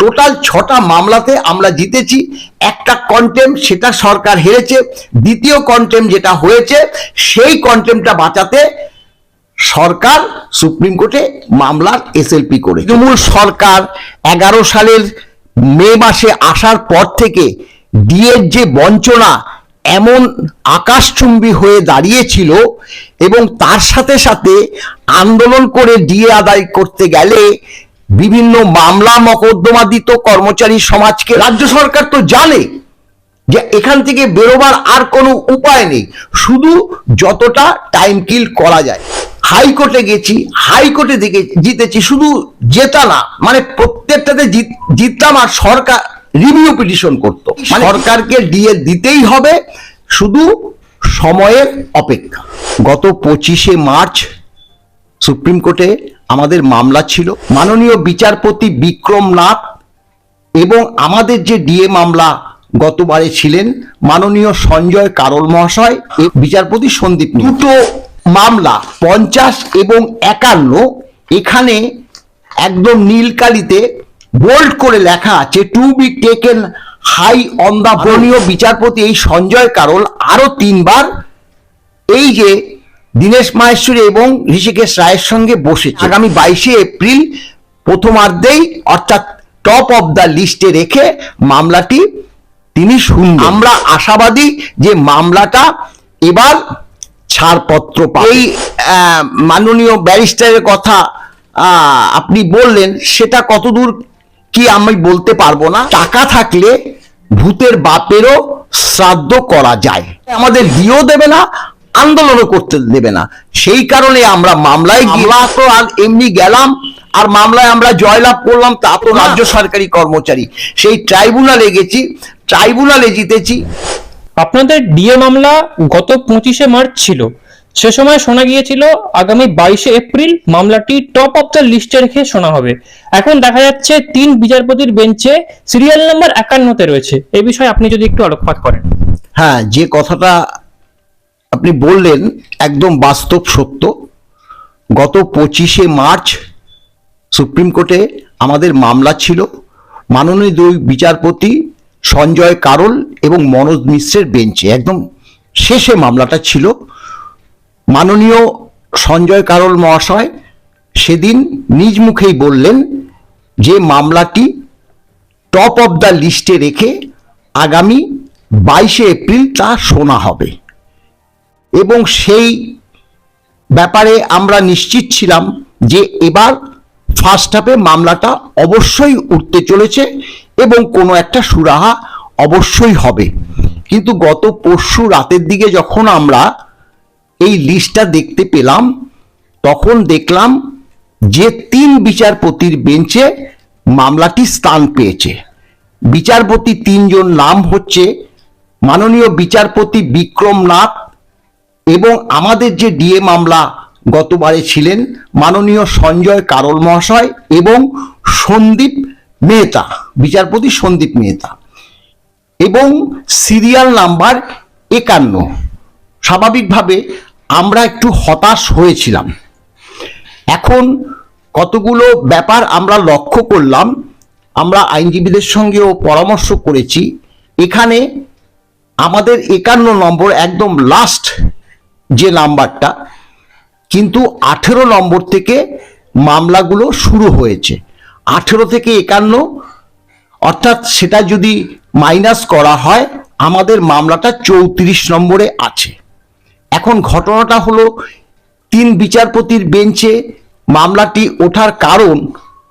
Total ছটা মামলাতে আমরা জিতেছি। একটা কন্টেম সেটা সরকার হেরেছে। দ্বিতীয় কন্টেম যেটা হয়েছে, সেই কন্টেমটা বাঁচাতে সরকার সুপ্রিম কোর্টে মামলার এসএলপি করে তৃণমূল সরকার এগারো সালের মে মাসে আসার পর থেকে ডিএর যে বঞ্চনা এমন আকাশচুম্বী হয়ে দাঁড়িয়েছিল এবং তার সাথে সাথে আন্দোলন করে ডিএ আদায় করতে গেলে বিভিন্ন মামলা মকদ্দমা দিত কর্মচারী সমাজকে রাজ্য সরকার তো জানে যে এখান থেকে বেরোবার আর কোনো উপায় নেই। শুধু যতটা টাইম কিল করা যায়। হাইকোর্টে গেছি, হাইকোর্টে থেকে জিতেছি, শুধু জেতা না মানে প্রত্যেকটাতে জিততাম আর সরকার রিভিউ পিটিশন করতো। সরকারকে দিয়ে দিতেই হবে, শুধু সময়ের অপেক্ষা। গত পঁচিশে মার্চ সুপ্রিম কোর্টে আমাদের মামলা ছিল। মাননীয় বিচারপতি বিক্রম নাথ এবং আমাদের যে ডিএ মামলা গতবারে ছিলেন মাননীয় সঞ্জয় কারল মহাশয় বিচারপতি সন্দীপ দুটো মামলা পঞ্চাশ এবং একান্ন এখানে একদম নীলকালিতে বোল্ড করে লেখা আছে to be taken high on the বিচারপতি এই সঞ্জয় কারল আরও তিনবার। এই যে দীনেশ মাহেশ্বরী এবং ঋষিকেশ রায়ের সঙ্গে বসেছে। আগামী বাইশে এপ্রিল প্রথমার্ধেই অর্থাৎ টপ অফ দ্য লিস্টে রেখে মামলাটি তিনি শুনবেন। আমরা আশাবাদী যে মামলাটা এবার ছাড়পত্র এই মাননীয় ব্যারিস্টারের কথা আপনি বললেন, সেটা কতদূর কি আমি বলতে পারব না। টাকা থাকলে ভূতের বাপেরও শ্রাদ্ধ করা যায়। আমাদের দিয়েও দেবে না আন্দোলনও করতে দেবে না। সেই কারণে আমরা মামলায় গিয়ে তো আর এমনি গেলাম আর মামলায় আমরা জয়লাভ করলাম তা তো রাজ্য সরকারি কর্মচারী। সেই ট্রাইব্যুনালে গেছি ট্রাইব্যুনালে জিতেছি। আপনাদের ডিএ মামলা গত পঁচিশে মার্চ ছিল। সে সময় শোনা গিয়েছিল আগামী বাইশে এপ্রিল মামলাটি টপ অফ দ্য লিস্টে রেখে শোনা হবে। এখন দেখা যাচ্ছে তিন বিচারপতির বেঞ্চে সিরিয়াল নাম্বার একান্নতে রয়েছে। এ বিষয়ে আপনি যদি একটু আলোকপাত করেন। হ্যাঁ যে কথাটা আপনি বললেন একদম বাস্তব সত্য। গত পঁচিশে মার্চ সুপ্রিম কোর্টে আমাদের মামলা ছিল। মাননীয় দুই বিচারপতি সঞ্জয় কারল এবং মনোজ মিশ্রের বেঞ্চে। একদম শেষে মামলাটা ছিল। মাননীয় সঞ্জয় কারল মহাশয় সেদিন নিজ মুখেই বললেন যে মামলাটি টপ অফ দ্য লিস্টে রেখে আগামী বাইশে এপ্রিল তা শোনা হবে। এবং সেই ব্যাপারে আমরা নিশ্চিত ছিলাম যে এবার ফার্স্ট হাফে মামলাটা অবশ্যই উঠতে চলেছে এবং কোনো একটা সুরাহা অবশ্যই হবে। কিন্তু গত পরশু রাতের দিকে যখন আমরা এই লিস্টটা দেখতে পেলাম, তখন দেখলাম যে তিন বিচারপতির বেঞ্চে মামলাটি স্থান পেয়েছে। বিচারপতি তিনজন নাম হচ্ছে মাননীয় বিচারপতি বিক্রম নাথ এবং আমাদের যে ডিএ মামলা গতবারে ছিলেন মাননীয় সঞ্জয় কারল মহাশয় এবং সন্দীপ মেহতা, বিচারপতি সন্দীপ মেহতা, এবং সিরিয়াল নাম্বার একান্ন। স্বাভাবিকভাবে আমরা একটু হতাশ হয়েছিলাম। এখন কতগুলো ব্যাপার আমরা লক্ষ্য করলাম, আমরা আইনজীবীদের সঙ্গেও পরামর্শ করেছি। এখানে আমাদের একান্ন নম্বর একদম লাস্ট যে নাম্বারটা, কিন্তু আঠেরো নম্বর থেকে মামলাগুলো শুরু হয়েছে। আঠেরো থেকে একান্ন, অর্থাৎ সেটা যদি মাইনাস করা হয়, আমাদের মামলাটা চৌত্রিশ নম্বরে আছে। এখন ঘটনাটা হলো, তিন বিচারপতির বেঞ্চে মামলাটি ওঠার কারণ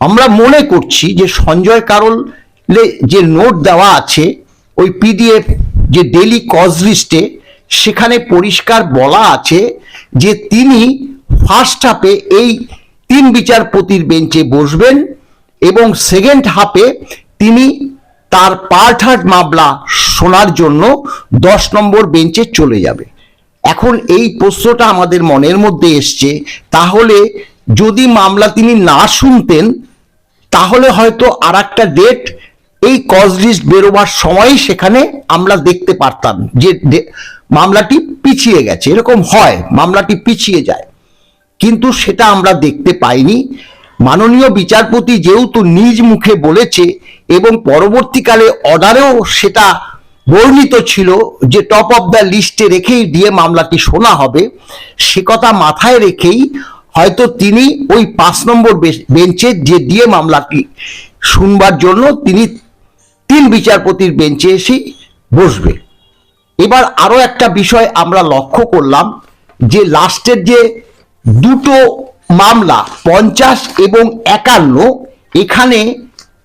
আমরা মনে করছি যে সঞ্জয় কারলে যে নোট দেওয়া আছে, ওই পিডিএফ যে ডেলি কজ লিস্টে সেখানে পরিষ্কার বলা আছে যে তিনি ফার্স্ট হাফে এই তিন বিচারপতির বেঞ্চে বসবেন এবং সেকেন্ড হাফে তিনি তার পার্ট হার্ট মামলা শোনার জন্য দশ নম্বর বেঞ্চে চলে যাবে। এখন এই প্রশ্নটা আমাদের মনের মধ্যে এসছে, তাহলে যদি মামলা তিনি না শুনতেন, তাহলে হয়তো আর একটা ডেট এই কজ লিস্ট বেরোবার সময় সেখানে আমরা দেখতে পারতাম যে মামলাটি পিছিয়ে গেছে। এরকম হয়, মামলাটি পিছিয়ে যায়। কিন্তু সেটা আমরা দেখতে পাইনি। মাননীয় বিচারপতি যেহেতু নিজ মুখে বলেছে এবং পরবর্তীকালে অর্ডারেও সেটা বর্ণিত ছিল যে টপ অফ দ্য লিস্টে রেখেই দিয়ে মামলাটি শোনা হবে, সে কথা মাথায় রেখেই হয়তো তিনি ওই পাঁচ নম্বর বেঞ্চে যে দিয়ে মামলাটি শুনবার জন্য তিনি তিন বিচারপতির বেঞ্চে এসে বসবে। এবার আরও একটা বিষয় আমরা লক্ষ্য করলাম যে লাস্টের যে দুটো মামলা, পঞ্চাশ এবং একান্ন, এখানে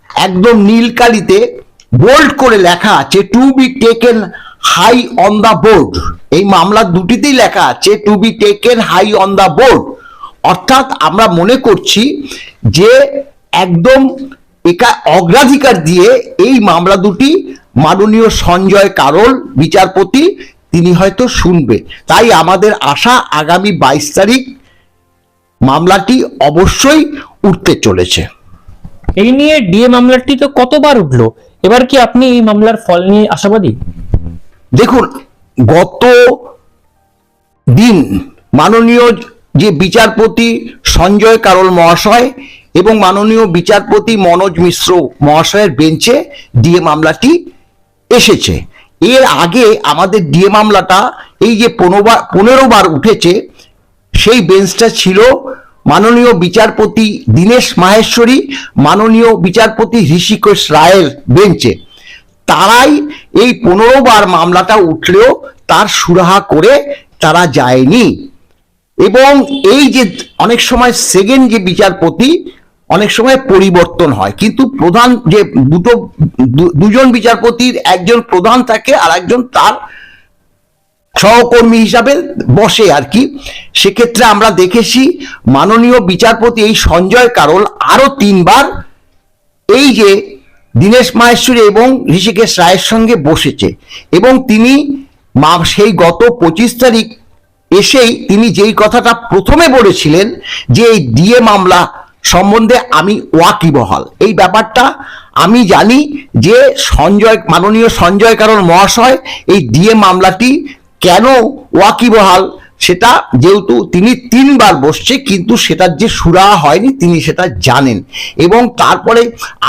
একদম নীলকালিতে বোল্ড করে লেখা আছে to be taken high on the board এই মামলা দুটিতেই লেখা আছে to be taken high on the board অর্থাৎ আমরা মনে করছি যে একদম একা অগ্রাধিকার দিয়ে এই মামলা দুটি মাননীয় সঞ্জয় কারল বিচারপতি তিনি হয়তো শুনবে। তাই আমাদের আশা আগামী বাইশ তারিখ মামলাটি অবশ্যই উঠতে চলেছে। এই নিয়ে ডিএ মামলাটি তো কতবার উঠল? এবার কি আপনি এই মামলার ফল নিয়ে আশাবাদী? দেখুন গত দিন মাননীয় যে বিচারপতি সঞ্জয় কারল মহাশয় এবং মাননীয় বিচারপতি মনোজ মিশ্র মহাশয়ের বেঞ্চে ডিএ মামলাটি এসেছে। এর আগে আমাদের ডিএ মামলাটা এই যে পনেরো বার উঠেছে, সেই বেঞ্চটা ছিল মাননীয় বিচারপতি দীনেশ মাহেশ্বরী, মাননীয় বিচারপতি ঋষিকেশ রায়ের বেঞ্চে। তারাই এই পনেরো বার মামলাটা উঠলেও তার সুরাহা করে তারা যায়নি। এবং এই যে অনেক সময় সেকেন্ড যে বিচারপতি অনেক সময় পরিবর্তন হয়। কিন্তু প্রধান যে দুটো দুজন বিচারপতির একজন প্রধান থাকে আর একজন তার সহকর্মী হিসাবে বসে আর কি। সেক্ষেত্রে আমরা দেখেছি মাননীয় বিচারপতি এই সঞ্জয় কারল আরও তিনবার এই যে দীনেশ মাহেশ্বরী এবং ঋষিকেশ রায়ের সঙ্গে বসেছে এবং তিনি মা, সেই গত পঁচিশ তারিখ এসেই তিনি যেই কথাটা প্রথমে বলেছিলেন যে এই ডিএ মামলা সম্বন্ধে আমি ওয়াকিবহাল। এই ব্যাপারটা আমি জানি যে সঞ্জয়, মাননীয় সঞ্জয় কারণ মহাশয়, এই ডিএ মামলাটি কেন ওয়াকিবহাল সেটা যেহেতু তিনি তিনবার বসছে, কিন্তু সেটার যে সুরা হয়নি তিনি সেটা জানেন। এবং তারপরে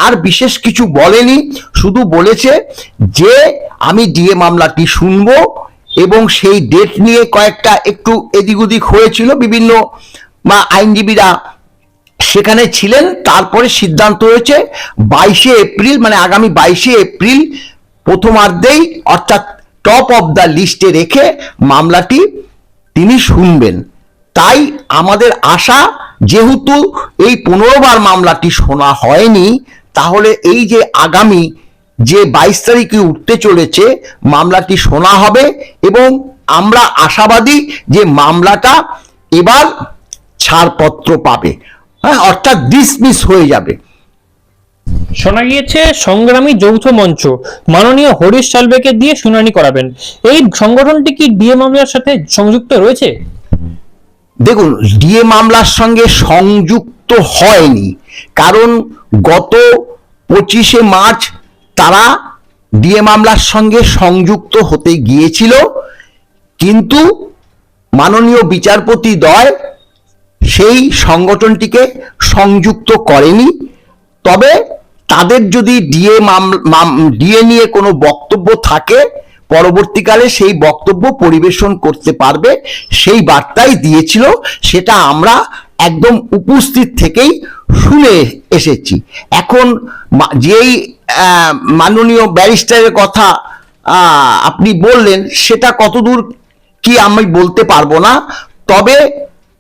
আর বিশেষ কিছু বলেনি, শুধু বলেছে যে আমি ডিএ মামলাটি শুনব এবং সেই ডেট নিয়ে কয়েকটা একটু এদিক ওদিক হয়েছিল বিভিন্ন বা আইনজীবীরা সেখানে ছিলেন, তারপরে সিদ্ধান্ত হয়েছে বাইশে এপ্রিল মানে আগামী বাইশে এপ্রিল প্রথমার্ধেই, অর্থাৎ টপ অফ দ্য লিস্টে রেখে মামলাটি তিনি শুনবেন। তাই আমাদের আশা, যেহেতু এই পনেরো বার মামলাটি শোনা হয়নি, তাহলে এই যে আগামী যে বাইশ তারিখে উঠতে চলেছে, মামলাটি শোনা হবে এবং আমরা আশাবাদী যে মামলাটা এবার ছাড়পত্র পাবে। হ্যাঁ অর্থাৎ ডিসমিস হয়ে যাবে। শোনা গিয়েছে সংগ্রামী যৌথ মঞ্চ মাননীয় হরিশ সালবেকে দিয়ে শুনানি করাবেন। এই সংগঠনটি কি ডিএ মামলার সাথে সংযুক্ত রয়েছে? দেখুন ডিএ মামলার সঙ্গে সংযুক্ত হয়নি কারণ গত পঁচিশে মার্চ তারা ডিএ মামলার সঙ্গে সংযুক্ত হতে গিয়েছিল কিন্তু মাননীয় বিচারপতি দয় সেই সংগঠনটিকে সংযুক্ত করেনি। তবে তাদের যদি ডিএ ডিএ নিয়ে কোনো বক্তব্য থাকে, পরবর্তীকালে সেই বক্তব্য পরিবেশন করতে পারবে। সেই বার্তাই দিয়েছিল, সেটা আমরা একদম উপস্থিত থেকেই শুনে এসেছি। এখন যেই মাননীয় ব্যারিস্টারের কথা আপনি বললেন, সেটা কতদূর কি আমি বলতে পারব না। তবে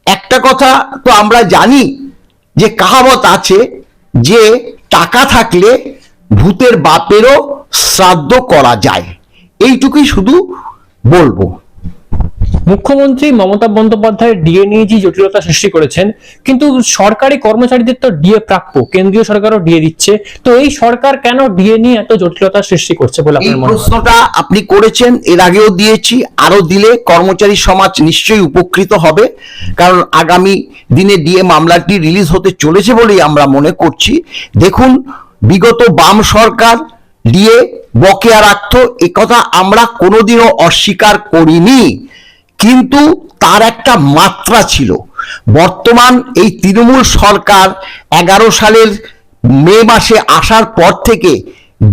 একটা কথা তো আমরা জানি যে কাহাবত আছে যে টাকা থাকলে ভূতের বাপেরও শ্রাদ্ধ করা যায়। এইটুকুই শুধু বলব। মুখ্যমন্ত্রী মমতা বন্দ্যোপাধ্যায় ডিএ নিয়ে যে জটিলতা সৃষ্টি করেছেন কিন্তু সরকারি কর্মচারীদের তো ডিএ প্রাপ্য কেন্দ্রীয় সরকারও ডিএ দিচ্ছে। তো এই সরকার কেন ডিএ নিয়ে এত জটিলতা সৃষ্টি করছে বলে আপনার মনে প্রশ্নটা আপনি করেছেন এর আগেও দিয়েছি আরও দিলে কর্মচারী সমাজ নিশ্চয়ই উপকৃত হবে কারণ আগামী দিনে ডিএ মামলাটি রিলিজ হতে চলেছে বলেই আমরা মনে করছি। দেখুন বিগত বাম সরকার ডিএ বকেয়া রাখতো কথা আমরা কোনোদিনও অস্বীকার করিনি। কিন্তু তার একটা মাত্রা ছিল। বর্তমান এই তৃণমূল সরকার এগারো সালের মে মাসে আসার পর থেকে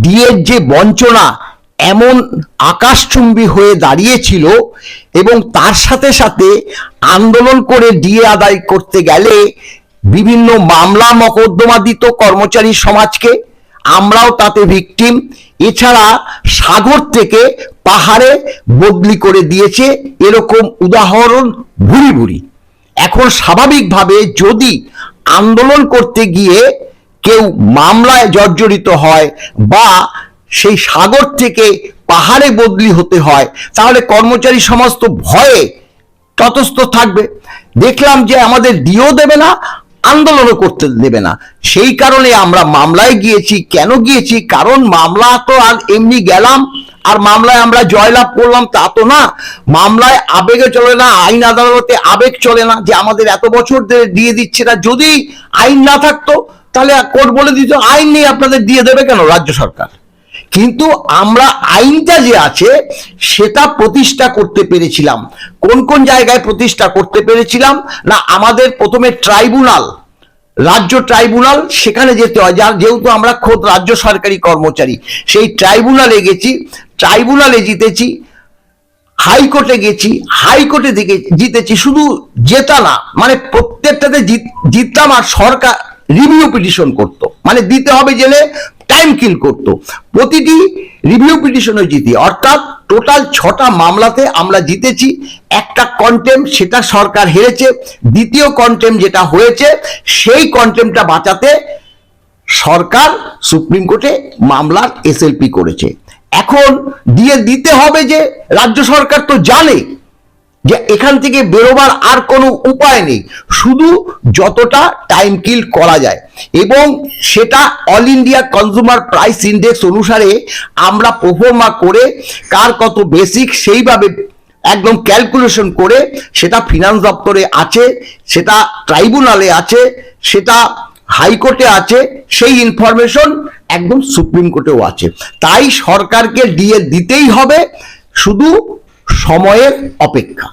ডিএর যে বঞ্চনা এমন আকাশচুম্বী হয়ে দাঁড়িয়েছিল এবং তার সাথে সাথে আন্দোলন করে ডিএ আদায় করতে গেলে বিভিন্ন মামলা মকদ্দমা দিত কর্মচারী সমাজকে আমরাও তাতে ভিকটিম এছাড়া সাগর থেকে পাহাড়ে বদলি করে দিয়েছে এরকম উদাহরণ ভুরি ভুরি। এখন স্বাভাবিকভাবে যদি আন্দোলন করতে গিয়ে কেউ মামলায় জর্জরিত হয় বা সেই সাগর থেকে পাহাড়ে বদলি হতে হয়, তাহলে কর্মচারী সমাজ তো ভয়ে ততস্থ থাকবে। দেখলাম যে আমাদের দিয়েও দেবে না আন্দোলনও করতে দেবে না। সেই কারণে আমরা মামলায় গিয়েছি। কেন গিয়েছি? কারণ মামলা তো আর এমনি গেলাম। আর মামলায় আমরা জয়লাভ করলাম, তা তো না। মামলায় আবেগে চলে না, আইন আদালতে আবেগ চলে না, যে আমাদের এত বছর দিয়ে দিচ্ছে না। যদি আইন না থাকতো, তাহলে কোর্ট বলে দিত, আইন নেই আপনাদের দিয়ে দেবে কেন রাজ্য সরকার? কিন্তু আমরা আইনটা যে আছে, সেটা প্রতিষ্ঠা করতে পেরেছিলাম। কোন কোন জায়গায় প্রতিষ্ঠা করতে পেরেছিলাম? না, আমাদের প্রথমে ট্রাইব্যুনাল, রাজ্য ট্রাইব্যুনাল, সেখানে যেতে হয়। যার যেহেতু আমরা খোদ রাজ্য সরকারি কর্মচারী, সেই ট্রাইব্যুনালে গেছি, ট্রাইব্যুনালে জিতেছি, হাইকোর্টে গেছি, হাইকোর্টে দিকে জিতেছি। শুধু জেতা না মানে প্রত্যেকটাতে জিত- জিততাম আর সরকার রিভিউ পিটিশন করতো। মানে দিতে হবে জেলে টাইম কিল করতো। প্রতিটি রিভিউ পিটিশনে জিতি। অর্থাৎ টোটাল ছটা মামলাতে আমরা জিতেছি। একটা কন্টেম সেটা সরকার হেরেছে। দ্বিতীয় কন্টেম যেটা হয়েছে, সেই কন্টেমটা বাঁচাতে সরকার সুপ্রিম কোর্টে মামলার এসএলপি করেছে। এখন দিয়ে দিতে হবে যে, রাজ্য সরকার তো জানে যে এখান থেকে বেরোবার আর কোনো উপায় নেই। শুধু যতটা টাইম কিল করা যায়। এবং সেটা all India consumer price index অনুসারে আমরা প্রফর্মা করে কার কত বেসিক সেইভাবে একদম ক্যালকুলেশন করে সেটা ফিনান্স দপ্তরে আছে, সেটা ট্রাইব্যুনালে আছে, সেটা হাইকোর্টে আছে, সেই ইনফরমেশন একদম সুপ্রিম কোর্টেও আছে। তাই সরকারকে দিয়ে দিতেই হবে। শুধু সময়ের অপেক্ষা।